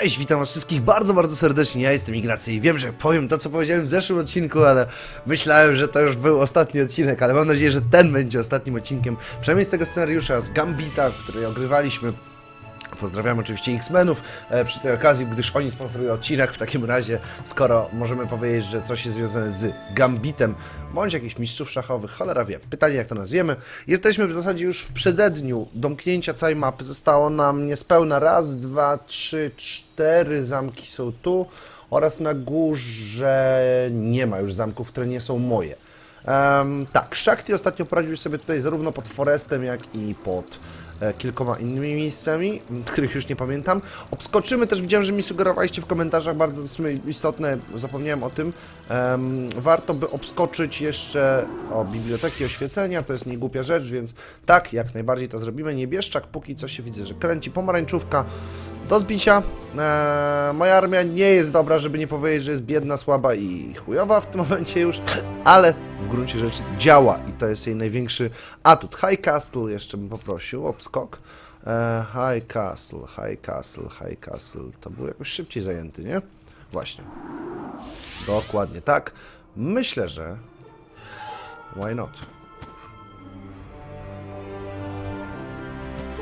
Cześć, witam was wszystkich bardzo, bardzo serdecznie. Ja jestem Ignacy i wiem, że powiem to, co powiedziałem w zeszłym odcinku, ale myślałem, że to już był ostatni odcinek, ale mam nadzieję, że ten będzie ostatnim odcinkiem, przynajmniej z tego scenariusza, z Gambita, który ogrywaliśmy. Pozdrawiam oczywiście X-Menów e, przy tej okazji, gdyż oni sponsorują odcinek. W takim razie, skoro możemy powiedzieć, że coś jest związane z Gambitem, bądź jakichś mistrzów szachowych, cholera wie. Pytanie, jak to nazwiemy. Jesteśmy w zasadzie już w przededniu domknięcia całej mapy. Zostało nam niespełna raz, dwa, trzy, cztery zamki są tu oraz na górze nie ma już zamków, które nie są moje. Em, tak, Shakti ostatnio poradził sobie tutaj zarówno pod Forestem, jak i pod kilkoma innymi miejscami, których już nie pamiętam. Obskoczymy też, widziałem, że mi sugerowaliście w komentarzach, bardzo istotne, zapomniałem o tym. Warto by obskoczyć jeszcze o biblioteki oświecenia, to jest niegłupia rzecz, więc tak, jak najbardziej to zrobimy. Niebieszczak, póki co się widzę, że kręci pomarańczówka. Do zbicia. Eee, moja armia nie jest dobra, żeby nie powiedzieć, że jest biedna, słaba i chujowa w tym momencie już, ale w gruncie rzeczy działa i to jest jej największy atut. High Castle jeszcze bym poprosił, obskok. Eee, high Castle, High Castle, High Castle. To był jakoś szybciej zajęty, nie? Właśnie. Dokładnie tak. Myślę, że... Why not?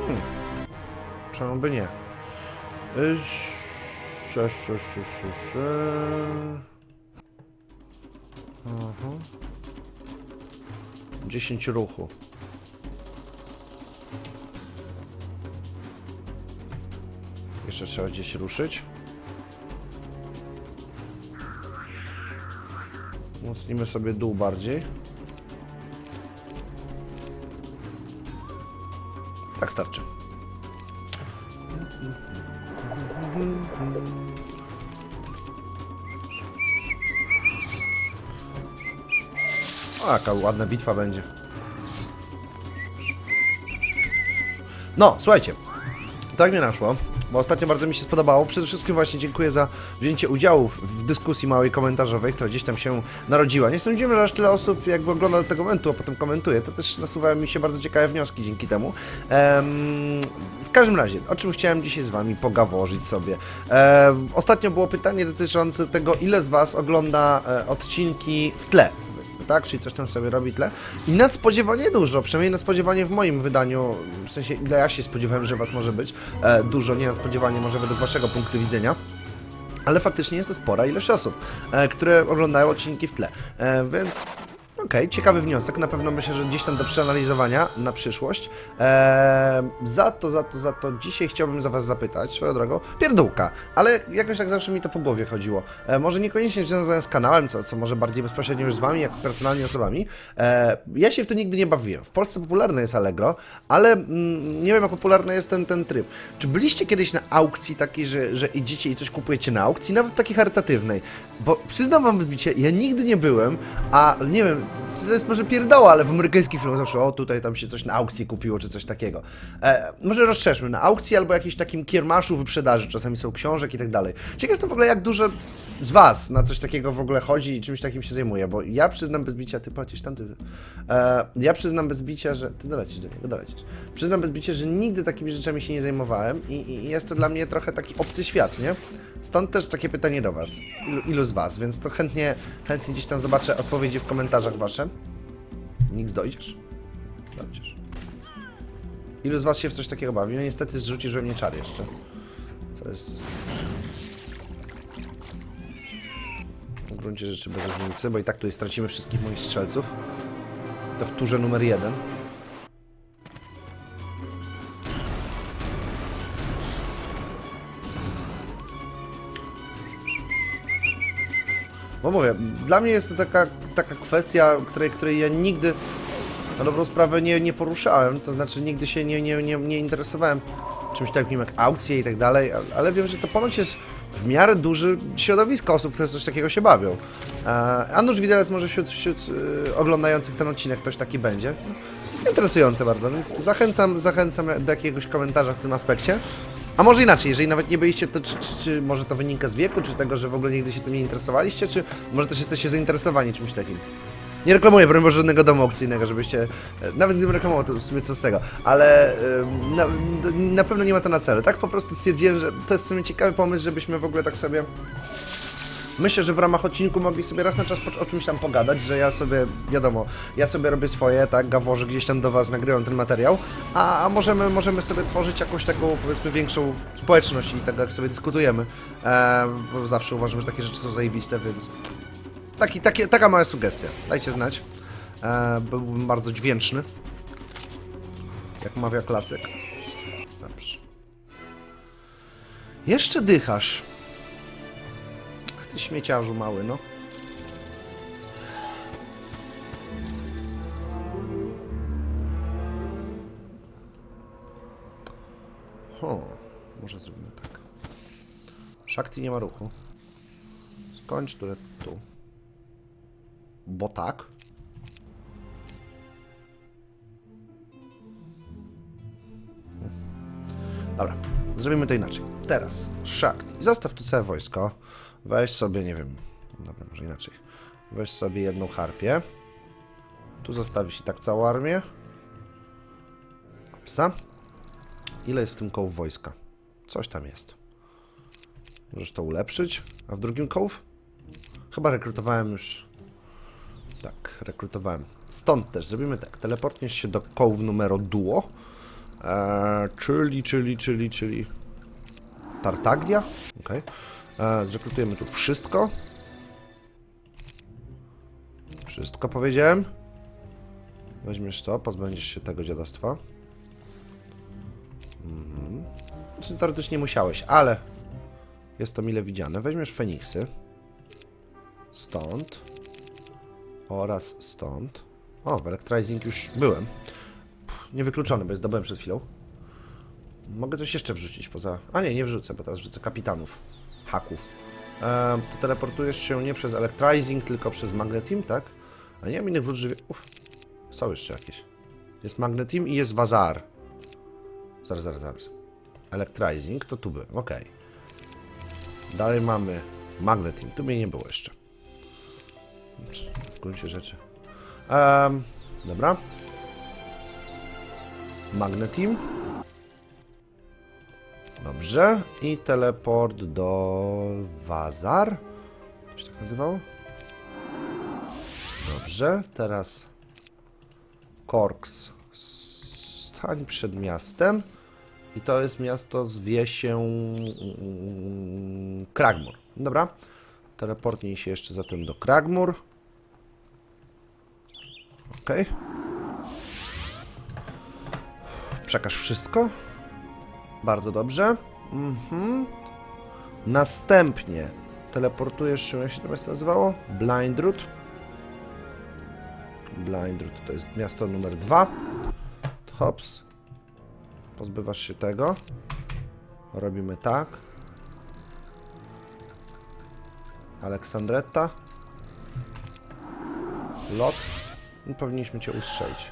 Hmm. Czemu by nie? Y, sz- sz- sz- sz- sz- Aha. 10 ruchu. Jeszcze trzeba gdzieś ruszyć. Mocnimy sobie dół bardziej. Tak starczy. O, jaka ładna bitwa będzie. No, słuchajcie. Tak mnie naszło, bo ostatnio bardzo mi się spodobało. Przede wszystkim właśnie dziękuję za wzięcie udziału w, dyskusji małej komentarzowej, która gdzieś tam się narodziła. Nie sądziłem, że aż tyle osób jakby ogląda do tego momentu, a potem komentuje. To też nasuwają mi się bardzo ciekawe wnioski dzięki temu. Em, w każdym razie, o czym chciałem dzisiaj z Wami pogaworzyć sobie. E, ostatnio było pytanie dotyczące tego, ile z Was ogląda e, odcinki w tle tak? Czyli coś tam sobie robi tle. I nadspodziewanie dużo, przynajmniej nadspodziewanie w moim wydaniu, w sensie ile ja się spodziewałem, że was może być, e, dużo, nie nadspodziewanie może według waszego punktu widzenia. Ale faktycznie jest to spora ilość osób, e, które oglądają odcinki w tle. E, więc okej, ciekawy wniosek. Na pewno myślę, że gdzieś tam do przeanalizowania na przyszłość. E, za to, za to, za to dzisiaj chciałbym za Was zapytać, swoją drogą, pierdółka, ale jakoś tak zawsze mi to po głowie chodziło. E, może niekoniecznie związane z kanałem, co, co może bardziej bezpośrednio już z Wami, jako personalnymi osobami. E, ja się w to nigdy nie bawiłem. W Polsce popularne jest Allegro, ale mm, nie wiem, jak popularny jest ten, ten tryb. Czy byliście kiedyś na aukcji takiej, że, że idziecie i coś kupujecie na aukcji, nawet takiej charytatywnej? Bo przyznam wam ja nigdy nie byłem, a nie wiem, to jest może pierdoła, ale w amerykańskich filmach zawsze, o tutaj tam się coś na aukcji kupiło, czy coś takiego. E, może rozszerzmy, na aukcji albo jakimś takim kiermaszu wyprzedaży, czasami są książek i tak dalej. Ciekaw jestem w ogóle, jak dużo z was na coś takiego w ogóle chodzi i czymś takim się zajmuje, bo ja przyznam bez bicia, ty płacisz tam, ty... E, ja przyznam bez bicia, że... Ty dolecisz do niego, dolecisz. Przyznam bez bicia, że nigdy takimi rzeczami się nie zajmowałem i, i jest to dla mnie trochę taki obcy świat, nie? Stąd też takie pytanie do was. Ilu, ilu z was? Więc to chętnie, chętnie gdzieś tam zobaczę odpowiedzi w komentarzach wasze. Niks dojdziesz? Dojdziesz. Ilu z was się w coś takiego bawi? No niestety zrzucisz we mnie czar jeszcze. Co jest... W gruncie rzeczy bez różnicy, bo i tak tutaj stracimy wszystkich moich strzelców. To w turze numer jeden. Bo mówię, dla mnie jest to taka, taka kwestia, której, której ja nigdy na dobrą sprawę nie, nie poruszałem, to znaczy nigdy się nie, nie, nie, nie interesowałem czymś takim jak aukcje i tak dalej, ale wiem, że to ponoć jest w miarę duży środowisko osób, które coś takiego się bawią. E, A nuż widelec może wśród, wśród e, oglądających ten odcinek ktoś taki będzie. Interesujące bardzo, więc zachęcam, zachęcam do jakiegoś komentarza w tym aspekcie. A może inaczej, jeżeli nawet nie byliście, to czy, czy, czy może to wynika z wieku, czy tego, że w ogóle nigdy się tym nie interesowaliście, czy może też jesteście zainteresowani czymś takim? Nie reklamuję, broń Boże, żadnego domu aukcyjnego, żebyście... e, Nawet gdybym reklamował, to w sumie co z tego. Ale em, na, na pewno nie ma to na celu. Tak po prostu stwierdziłem, że to jest w sumie ciekawy pomysł, żebyśmy w ogóle tak sobie... Myślę, że w ramach odcinku mogli sobie raz na czas o czymś tam pogadać, że ja sobie, wiadomo, ja sobie robię swoje, tak, gaworzę gdzieś tam do was, nagrywam ten materiał, a, a możemy, możemy sobie tworzyć jakąś taką, powiedzmy, większą społeczność i tak jak sobie dyskutujemy, e, bo zawsze uważam, że takie rzeczy są zajebiste, więc taki, takie, taka mała sugestia, dajcie znać, e, byłbym bardzo dźwięczny, jak mawia klasyk. Dobrze. Jeszcze dychasz. Ach, ty śmieciarzu mały, no. O, może zrobimy tak. Szakti nie ma ruchu. Skończ turę tu. Bo tak. Dobra, zrobimy to inaczej. Teraz, Shakti, zostaw tu całe wojsko. Weź sobie, nie wiem, dobra, może inaczej. Weź sobie jedną harpię. Tu zostawisz i tak całą armię. Psa. Ile jest w tym kołów wojska? Coś tam jest. Możesz to ulepszyć. A w drugim kołów? Chyba rekrutowałem już... Tak, rekrutowałem. Stąd też zrobimy tak. Teleportniesz się do kołów numero duo. Eee, czyli, czyli, czyli, czyli... Tartaglia? Okej. Eee, Zrekrutujemy tu wszystko. Wszystko powiedziałem. Weźmiesz to, pozbędziesz się tego dziadostwa. Mhm. Znaczy, teoretycznie musiałeś, ale jest to mile widziane. Weźmiesz Feniksy. Stąd. Oraz stąd. O, w Electrizing już byłem. Niewykluczony, bo je zdobyłem przed chwilą. Mogę coś jeszcze wrzucić poza... A nie, nie wrzucę, bo teraz wrzucę kapitanów. Haków. Ehm, to teleportujesz się nie przez Electrizing, tylko przez Magnetim, tak? A nie mam innych wrót żywiołów? Są jeszcze jakieś. Jest Magnetim i jest Wazar. Zaraz, zaraz, zaraz. Electrizing, to tu byłem, okej. Dalej mamy Magnetim, tu mnie nie było jeszcze. W gruncie rzeczy. Ehm, dobra. Magnetim. Dobrze. I teleport do Wazar. To się tak nazywało? Dobrze. Teraz Korks. Stań przed miastem. I to jest miasto, zwie się mm, Kragmur. Dobra. Teleportnij się jeszcze zatem do Kragmur. Okej. Przekaż wszystko. Bardzo dobrze. Mhm. Następnie teleportujesz się, jak się to miasto nazywało? Blindroot. Blindroot to jest miasto numer dwa. Hops. Pozbywasz się tego. Robimy tak. Aleksandretta. Lot. I powinniśmy cię ustrzelić.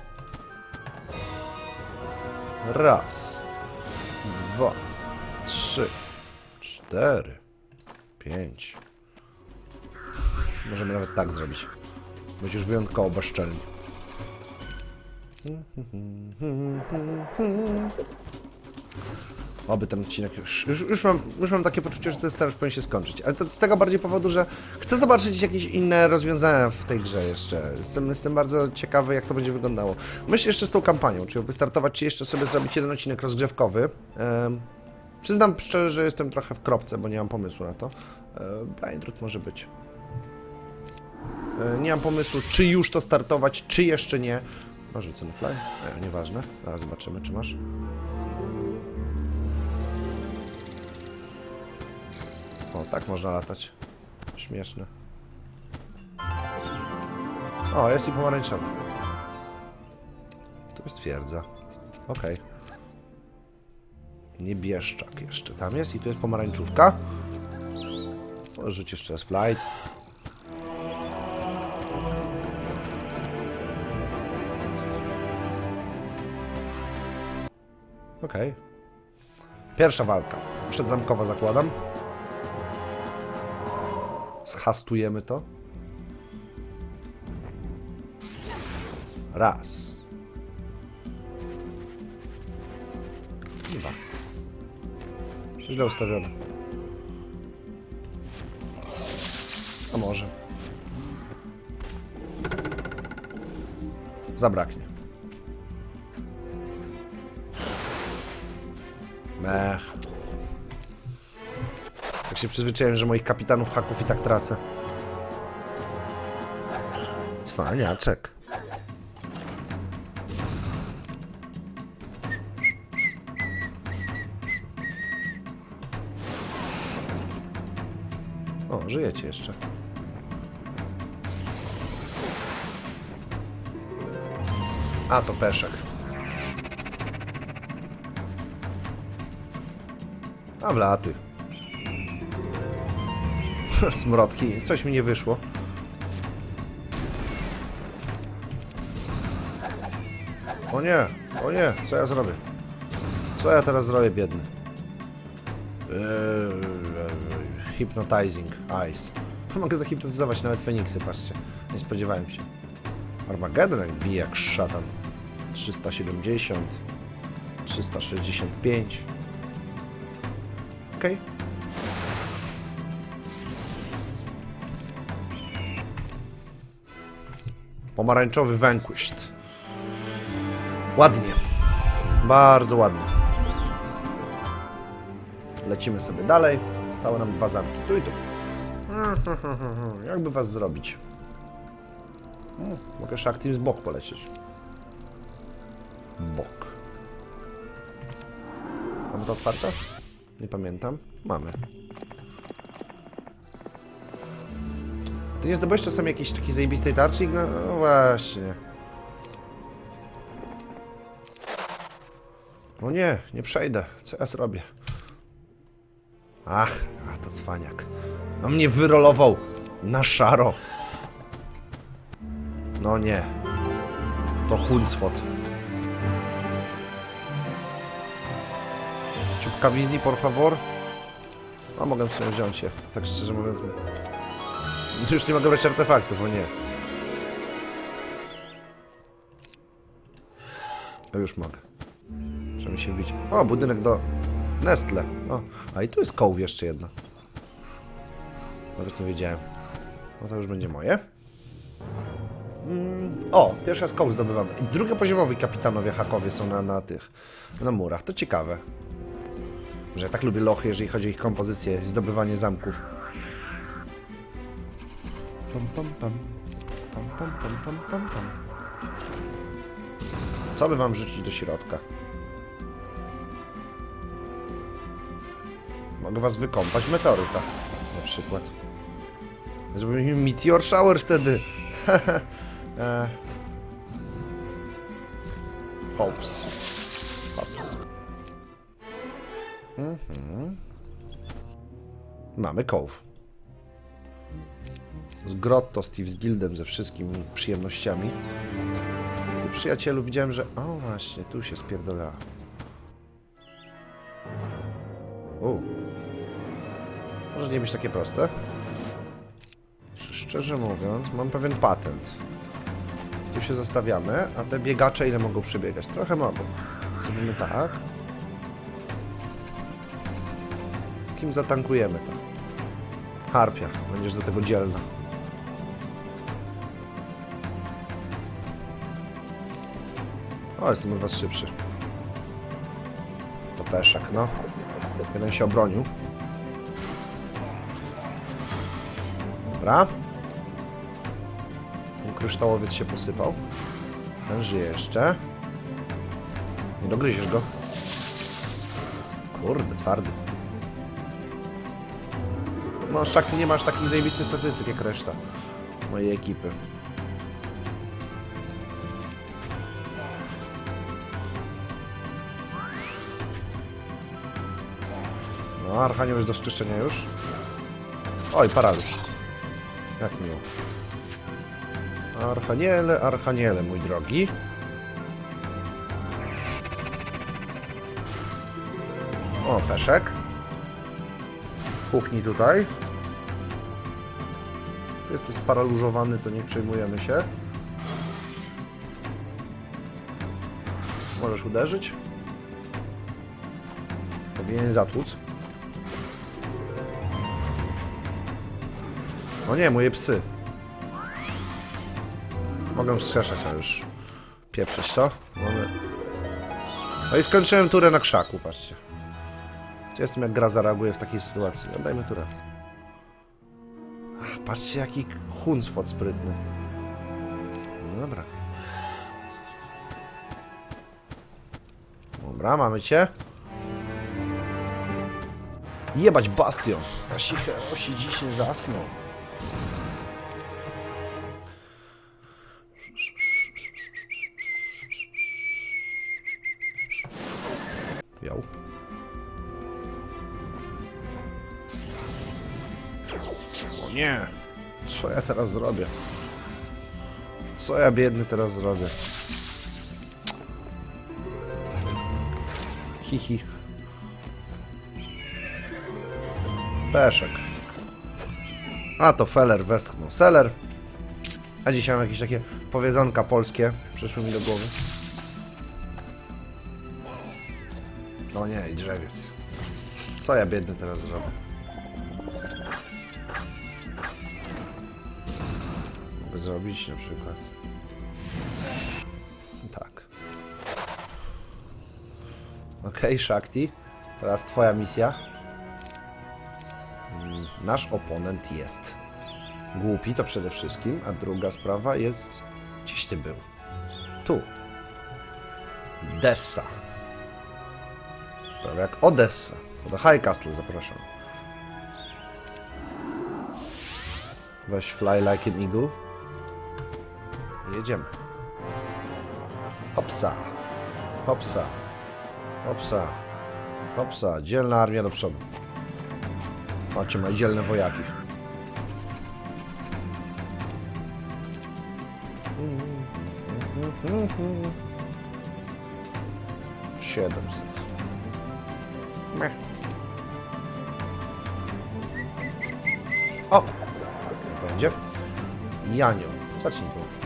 Raz. Dwa. Trzy. Cztery. Pięć. Możemy nawet tak zrobić. Będziesz wyjątkowo bezczelny. Oby ten odcinek już, już, już, mam, już mam takie poczucie, że ten scenariusz powinien się skończyć. Ale to z tego bardziej powodu, że chcę zobaczyć jakieś inne rozwiązania w tej grze jeszcze. Jestem, jestem bardzo ciekawy, jak to będzie wyglądało. Myślę jeszcze z tą kampanią, czy ją wystartować, czy jeszcze sobie zrobić jeden odcinek rozgrzewkowy. Em, przyznam szczerze, że jestem trochę w kropce, bo nie mam pomysłu na to. E, Blindroot może być. E, nie mam pomysłu, czy już to startować, czy jeszcze nie. No, rzucę na fly. E, nieważne. Zaraz zobaczymy, czy masz. O, tak można latać. Śmieszne. O, jest i pomarańczowy. Tu jest twierdza. Okej. Niebieszczak jeszcze tam jest i tu jest pomarańczówka. Rzuć jeszcze raz flight. Okej. Pierwsza walka. Przedzamkowa zakładam. Schastujemy to. Raz. Dwa. Źle ustawione. A może. Zabraknie. Mech. Się przyzwyczaiłem, że moich kapitanów haków i tak tracę. Cwaniaczek. O, żyjecie jeszcze. A, to peszek. A wlatuj. Smrodki, coś mi nie wyszło. O nie, o nie, co ja zrobię? Co ja teraz zrobię, biedny? Eee, hypnotizing Eyes. Mogę zahipnotyzować nawet Feniksy, patrzcie. Nie spodziewałem się. Armageddon bije jak szatan. 370. 365. Okej. Pomarańczowy Vanquished. Ładnie. Bardzo ładnie. Lecimy sobie dalej. Stały nam dwa zamki. Tu i tu. Jakby was zrobić? Hmm, mogę szaktim z bok polecieć. Bok. Mamy to otwarte? Nie pamiętam. Mamy. Ty nie zdobyłeś czasem jakiejś takiej zajebistej tarczy? No, no właśnie. O nie, nie przejdę. Co ja zrobię? Ach, a to cwaniak. A mnie wyrolował na szaro. No nie. To Hunsfot. Czubka wizji, por favor. A mogę sobie wziąć je, tak szczerze mówiąc. Już nie mogę brać artefaktów, o nie. A już mogę. Trzeba mi się wbić. O, budynek do Nestle. O, a i tu jest kołów jeszcze jedna. Nawet nie wiedziałem. No to już będzie moje. Mm, o, pierwsza z kołów zdobywamy. I drugopoziomowi kapitanowie hakowie są na, na tych, na murach. To ciekawe. Że ja tak lubię lochy, jeżeli chodzi o ich kompozycję zdobywanie zamków. Pam, pam, pam. Pam, pam, pam, pam, pam, pam. Co by wam rzucić do środka? Mogę was wykąpać w meteorytach, na przykład. Zrobimy meteor shower wtedy. e. Hops. Hops. Mhm. Mamy kołów. Z Grotto, Steve z Gildem, ze wszystkimi przyjemnościami. Ty przyjacielu, widziałem, że... O właśnie, tu się spierdolała. U. Może nie być takie proste. Szczerze mówiąc, mam pewien patent. Tu się zostawiamy, a te biegacze ile mogą przebiegać? Trochę mogą. Zrobimy tak. Kim zatankujemy to? Harpia, będziesz do tego dzielna. O, jestem od was szybszy. To peszak, no. Jeden się obronił. Dobra. Kryształowiec się posypał. Ten żyje jeszcze. Nie dogryziesz go. Kurde, twardy. No, Szak, ty nie masz takich zajebistych statystyk jak reszta mojej ekipy. Archanioł jest do wczyszczenia już. Oj, paraliż. Jak miło. Archaniele, Archaniele, mój drogi. O, peszek. Kuchni tutaj. Jesteś sparaliżowany, to nie przejmujemy się. Możesz uderzyć. Powinien zatłuc. O nie, moje psy. Mogę wskrzeszać, ale już pieprzeć to. Mamy... No i skończyłem turę na krzaku, patrzcie. Jestem, jak gra zareaguje w takiej sytuacji? Oddajmy turę. Ach, patrzcie, jaki huncwot sprytny. No dobra. Dobra, mamy cię. Jebać bastion. Wasi herosi dziś nie zasną. Nie! Co ja teraz zrobię? Co ja biedny teraz zrobię? Hihi. Peszek. A to Feller westchnął. Seller. A dzisiaj mam jakieś takie powiedzonka polskie. Przyszły mi do głowy. No nie, i drzewiec. Co ja biedny teraz zrobię? Zrobić na przykład. Tak. Okej, Shakti. Teraz twoja misja. Mm, Nasz oponent jest głupi, to przede wszystkim, a druga sprawa jest... Gdzieś ty był? Tu. Dessa. Prawie jak Odessa. To do High Castle zapraszam. Weź fly like an eagle. Jedziemy. Hopsa. Hopsa. Hopsa. Hopsa. Dzielna armia do przodu. Patrzcie, moje dzielne wojaki. Siedemset. O! Będzie. Janioł. Zacznij tu.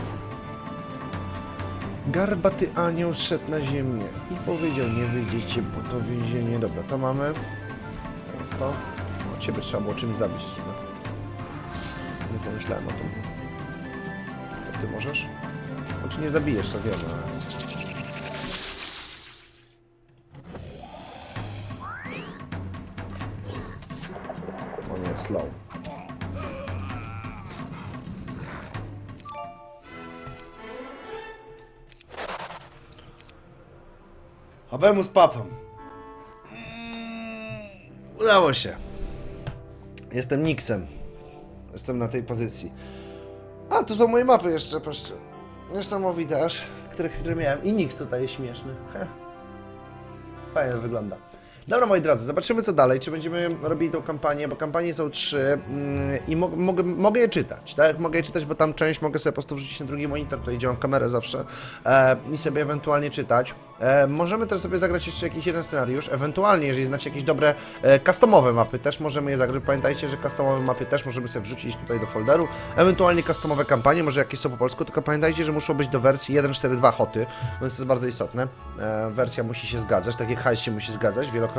Garbaty anioł szedł na ziemię i powiedział, nie wyjdziecie po to więzienie. Dobra, to mamy. Teraz to. O, ciebie trzeba było czymś zabić w sumie. Nie pomyślałem o tym. To ty możesz? Znaczy nie zabijesz, to wiem, ale... On jest slow. Habemus papam. Udało się. Jestem Nixem. Jestem na tej pozycji. A, tu są moje mapy jeszcze, patrzcie. Niesamowite aż, które, które miałem. I Nix tutaj śmieszny. Heh. Fajnie to wygląda. Dobra, moi drodzy, zobaczymy co dalej. Czy będziemy robili tą kampanię, bo kampanie są trzy mm, i mo mogę, mogę je czytać, tak? Mogę je czytać, bo tam część mogę sobie po prostu wrzucić na drugi monitor, tutaj gdzie mam kamerę zawsze e, i sobie ewentualnie czytać. E, możemy też sobie zagrać jeszcze jakiś jeden scenariusz, ewentualnie, jeżeli znacie jakieś dobre e, customowe mapy, też możemy je zagrać. Pamiętajcie, że customowe mapy też możemy sobie wrzucić tutaj do folderu. Ewentualnie customowe kampanie, może jakieś są po polsku, tylko pamiętajcie, że muszą być do wersji 1.4.2 hoty, więc to jest bardzo istotne. E, wersja musi się zgadzać, tak jak hajs się musi zgadzać wielokrotnie.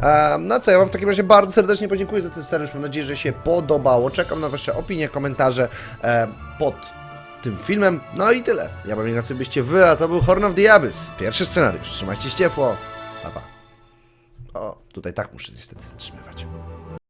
E, no co, ja wam w takim razie bardzo serdecznie podziękuję za ten scenariusz. Mam nadzieję, że się podobało. Czekam na wasze opinie, komentarze e, pod tym filmem. No i tyle. Ja bym jak byście wy, a to był Horn of the Abyss. Pierwszy scenariusz. Trzymajcie się ciepło. Pa, pa. O, tutaj tak muszę niestety zatrzymywać.